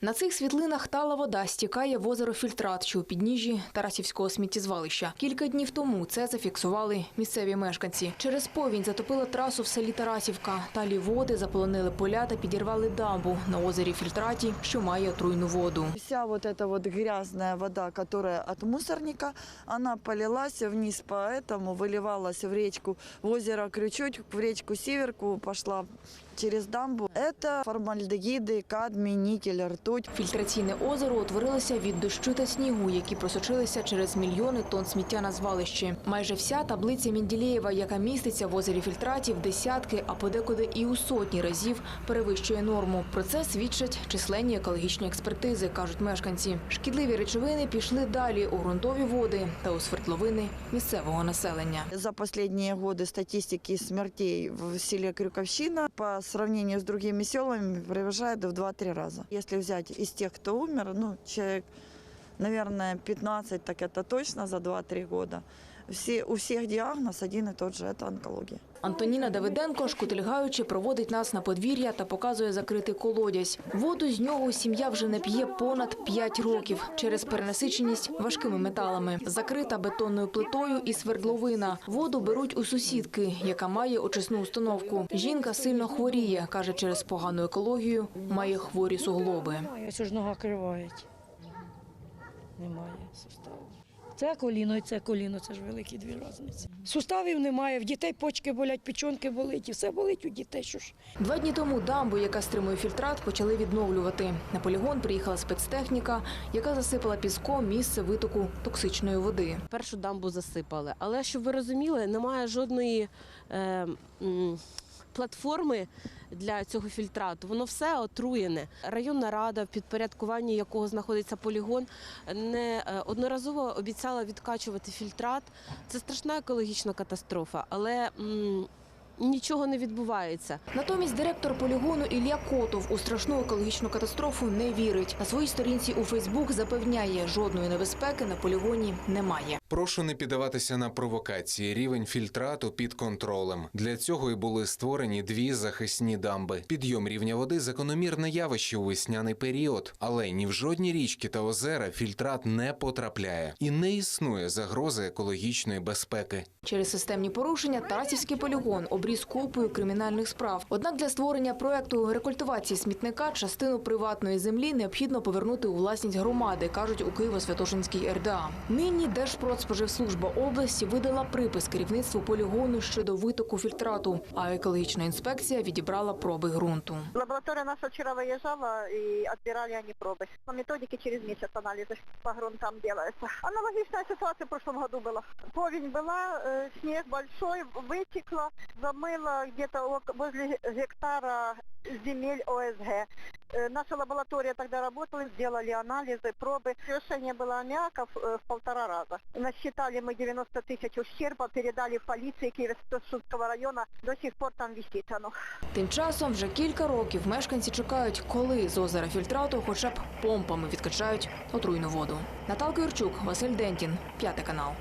На цих світлинах тала вода стікає в озеро Фільтрат, що у підніжжі Тарасівського сміттєзвалища. Кілька днів тому це зафіксували місцеві мешканці. Через повінь затопила трасу в селі Тарасівка. Талі води заполонили поля та підірвали дамбу на озері Фільтраті, що має отруйну воду. Вся вот эта вот грязная вода, которая от мусорника, она полилась вниз по этому, выливалась в речку, в озеро Крючуть, в речку Северку пошла через дамбу. Это формальдегиды, кадмий, никель, ртуть. Фільтраційне озеро утворилося від дощу та снігу, які просочилися через мільйони тонн сміття на звалищі. Майже вся таблиця Менділеєва, яка міститься в озері фільтратів, десятки, а подекуди і у сотні разів перевищує норму. Про це свідчать численні екологічні експертизи, кажуть мешканці. Шкідливі речовини пішли далі у ґрунтові води та у свердловини місцевого населення. За последние годы статистики смертей в селе Крюковщина по сравнению с другими селами превышает в 2-3 раза. Если взять из тех, кто умер, ну, человек, наверное, 15, так это точно за 2-3 года. Все, у всех диагноз один и тот же – это онкология. Антоніна Давиденко, шкутильгаючи, проводить нас на подвір'я та показує закритий колодязь. Воду з нього сім'я вже не п'є понад 5 років через перенасиченість важкими металами. Закрита бетонною плитою і свердловина. Воду беруть у сусідки, яка має очисну установку. Жінка сильно хворіє, каже, через погану екологію має хворі суглоби. Немає, ось ж нога кривають. Немає суставу. Це коліно і це коліно, це ж великі дві різниці. Суставів немає, в дітей почки болять, печонки болить, і все болить у дітей. Що ж. Два дні тому дамбу, яка стримує фільтрат, почали відновлювати. На полігон приїхала спецтехніка, яка засипала піском місце витоку токсичної води. першу дамбу засипали. Але щоб ви розуміли, немає жодної е, платформи для цього фільтрату. Воно все отруєне. Районна рада, в підпорядкуванні якого знаходиться полігон, не е, одноразово обіцяла відкачувати фільтрат. Це страшна екологічна катастрофа, але нічого не відбувається. Натомість директор полігону Ілля Котов у страшну екологічну катастрофу не вірить. На своїй сторінці у Фейсбук запевняє, жодної небезпеки на полігоні немає. Прошу не піддаватися на провокації. Рівень фільтрату під контролем. Для цього і були створені дві захисні дамби. Підйом рівня води закономірне явище у весняний період, але ні в жодні річки та озера фільтрат не потрапляє і не існує загрози екологічної безпеки. Через системні порушення Тарасівський полігон обріз купою кримінальних справ. Однак для створення проекту рекультивації смітника частину приватної землі необхідно повернути у власність громади, кажуть у Києво-Святошинській РДА. Нині Держпродспоживслужба області видала припис керівництву полігону щодо витоку фільтрату, а екологічна інспекція відібрала проби ґрунту. Лаборатория наша вчера выезжала и отбирали они пробы. По методике через месяц анализы по грунтам делаются. Аналогичная ситуация в прошлом году была. Повень была, э, снег большой, вытекло, замыло где-то ок- возле гектара земель ОСГ. Э, Наша лаборатория тогда работала, сделали анализы, пробы. Превышение было аммиаков э, в полтора раза. Насчитали мы 90 тысяч ущерба, передали в полиции Киево-Святошинского района. До сих пор там висит оно. Тим часом вже кілька років мешканці чекають, коли з озера фільтрату хоча б помпами відкачають отруйну воду. Наталка Юрчук, Василь Дентін, п'ятий канал.